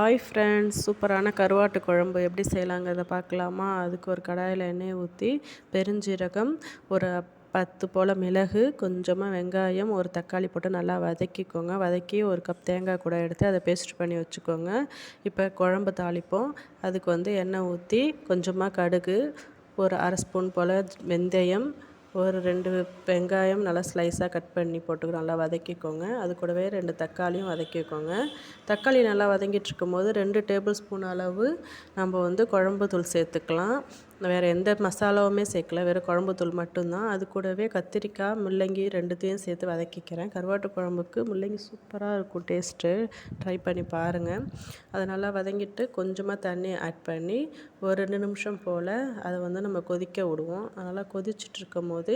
Hi friends சூப்பரான கருவாட்டு குழம்பு எப்படி செய்யலாங்கிறத பார்க்கலாமா? அதுக்கு ஒரு கடாயில் எண்ணெய் ஊற்றி பெருஞ்சீரகம் ஒரு பத்து போல் மிளகு கொஞ்சமாக வெங்காயம் ஒரு தக்காளி போட்டு நல்லா வதக்கிக்கோங்க. வதக்கி ஒரு கப் தேங்காய் கூட எடுத்து அதை பேஸ்ட் பண்ணி வச்சுக்கோங்க. இப்போ குழம்பு தாளிப்போம். அதுக்கு வந்து எண்ணெய் ஊற்றி கொஞ்சமாக கடுகு ஒரு அரை ஸ்பூன் போல் வெந்தயம் ஒரு ரெண்டு வெங்காயம் நல்லா ஸ்லைஸாக கட் பண்ணி போட்டு நல்லா வதக்கிக்கோங்க. அது கூடவே ரெண்டு தக்காளியும் வதக்கிக்கோங்க. தக்காளி நல்லா வதங்கிட்டு இருக்கும்போது ரெண்டு டேபிள் ஸ்பூன் அளவு நம்ம வந்து குழம்பு தூள் சேர்த்துக்கலாம். வேறு எந்த மசாலாவுமே சேர்க்கல. வெறும் குழம்பு தூள் மட்டும்தான். அது கூடவே கத்திரிக்காய் முள்ளங்கி ரெண்டுத்தையும் சேர்த்து வதக்கிக்கிறேன். கருவாட்டு குழம்புக்கு முள்ளங்கி சூப்பராக இருக்கும் டேஸ்ட்டு ட்ரை பண்ணி பாருங்கள் அதை நல்லா வதங்கிட்டு கொஞ்சமாக தண்ணி ஆட் பண்ணி ஒரு ரெண்டு நிமிஷம் போல் அதை வந்து நம்ம கொதிக்க விடுவோம். அதனால் கொதிச்சுட்டு இருக்கும் போது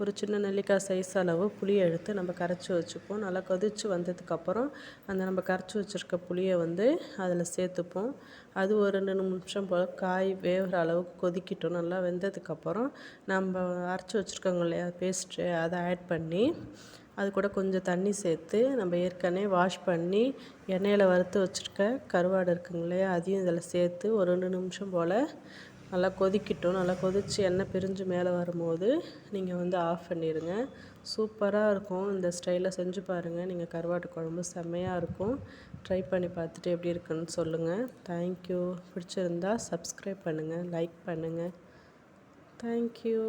ஒரு சின்ன நெல்லிக்காய் சைஸ் அளவு புளியை எடுத்து நம்ம கரைச்சி வச்சுப்போம். நல்லா கொதித்து வந்ததுக்கப்புறம் அந்த நம்ம கரைச்சி வச்சுருக்க புளியை வந்து அதில் சேர்த்துப்போம். அது ஒரு ரெண்டு நிமிஷம் போல் காய் வேகிற அளவுக்கு கொதிக்கட்டும் நல்லா வெந்ததுக்கப்புறம் நம்ம அரைச்சி வச்சுருக்கோங்க இல்லையா பேஸ்ட்டு அதை ஆட் பண்ணி அது கூட கொஞ்சம் தண்ணி சேர்த்து நம்ம ஏற்கனவே வாஷ் பண்ணி எண்ணெயில் வறுத்து வச்சுருக்க கருவாடு இருக்குங்க இல்லையா அதையும் இதில் சேர்த்து ஒரு ரெண்டு நிமிஷம் போல் நல்லா கொதிக்கட்டும். நல்லா கொதித்து எண்ணெய் பிரிஞ்சு மேலே வரும்போது நீங்கள் வந்து ஆஃப் பண்ணிடுங்க சூப்பராக இருக்கும். இந்த ஸ்டைலில் செஞ்சு பாருங்கள் நீங்கள் கருவாட்டு குழம்பு செம்மையாக இருக்கும். ட்ரை பண்ணி பார்த்துட்டு எப்படி இருக்குன்னு சொல்லுங்கள் தேங்க்யூ பிடிச்சிருந்தா சப்ஸ்கிரைப் பண்ணுங்கள் லைக் பண்ணுங்கள் தேங்க்யூ